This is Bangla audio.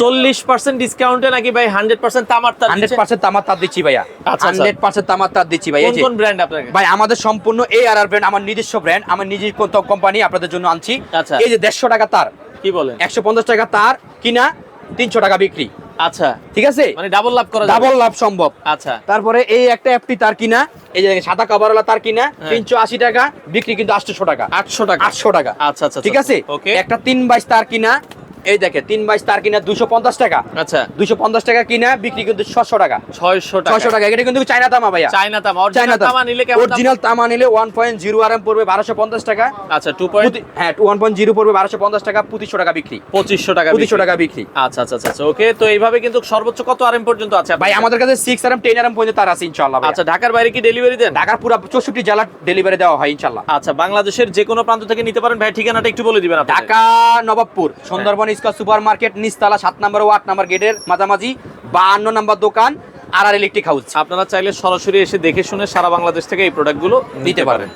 চল্লিশ পার্সেন্ট ডিসকাউন্টে নাকি ভাই হান্ড্রেড পার্সেন্ট তামার তার হান্ড্রেড পার্সেন্ট তামার তার দিচ্ছি ভাইয়া। আচ্ছা, আচ্ছা। হান্ড্রেড পার্সেন্ট তামার তার দিচ্ছি ভাই কোন ব্র্যান্ড আপনাকে ভাই আমাদের সম্পূর্ণ আর আর ব্র্যান্ড আমার নিজস্ব ব্র্যান্ড আমার নিজের কোম্পানি আপনাদের জন্য আনছি। আচ্ছা। এই যে দেড়শো টাকা তার। কি বলেন? একশো পঞ্চাশ টাকা তার কিনা তিনশো টাকা বিক্রি। আচ্ছা। ঠিক আছে? মানে ডাবল লাভ করা ডাবল লাভ সম্ভব। আচ্ছা। তারপরে এই একটা এফটি তার কিনা এই যে সাদা কাভারওয়ালা তার কিনা হ্যাঁ। তিনশো আশি টাকা বিক্রি কিন্তু আটশো টাকা। আটশো টাকা। আটশো টাকা। আচ্ছা আচ্ছা ঠিক আছে? একটা তিন বাইশ তার কিনা এই দেখে তিন বাইশ তার কিনা দুশো পঞ্চাশ টাকা। আচ্ছা। দুশো পঞ্চাশ টাকা কিনা বিক্রি কিন্তু ছশো টাকা। ছয়শো ছশো টাকা এটা কিন্তু চায়না তামা ভাইয়া। চায়না তামা অরিজিনাল তামা। নিলে অরিজিনাল তামা নিলে one point zero R M পড়বে বারোশো পঞ্চাশ টাকা। আচ্ছা টু পয়েন্ট হ্যাঁ ওয়ান পয়েন্ট জিরো পড়বে বারোশো পঞ্চাশ টাকা পঁচিশশো টাকা বিক্রি। পঁচিশশো টাকা পঁচিশশো টাকা বিক্রি। আচ্ছা আচ্ছা আচ্ছা ওকে তো এইভাবে কিন্তু সর্বোচ্চ কত আরএম পর্যন্ত আছে ভাই আমাদের কাছে six R M ten R M পর্যন্ত তার আছে ইনশাল্লাহ আচ্ছা ঢাকার বাইরে কি ডেলিভারি দেন? ঢাকার পুরো চৌষট্টি জেলা ডেলিভারি দেওয়া হয় ইনশাল্লাহ আচ্ছা বাংলাদেশের যে কোনো প্রান্ত থেকে নিতে পারেন ভাই ঠিকানাটা একটু বলে দিবেন। Dhaka Nawabpur Sundarban square super market নিচতলা সাত নম্বর ও আট নম্বর গেটের মাঝামাঝি, বাহান্ন নম্বর দোকান, আর আর ইলেকট্রিক হাউস। আপনারা চাইলে সরাসরি এসে দেখে শুনে সারা বাংলাদেশ থেকে এই প্রোডাক্টগুলো নিতে পারেন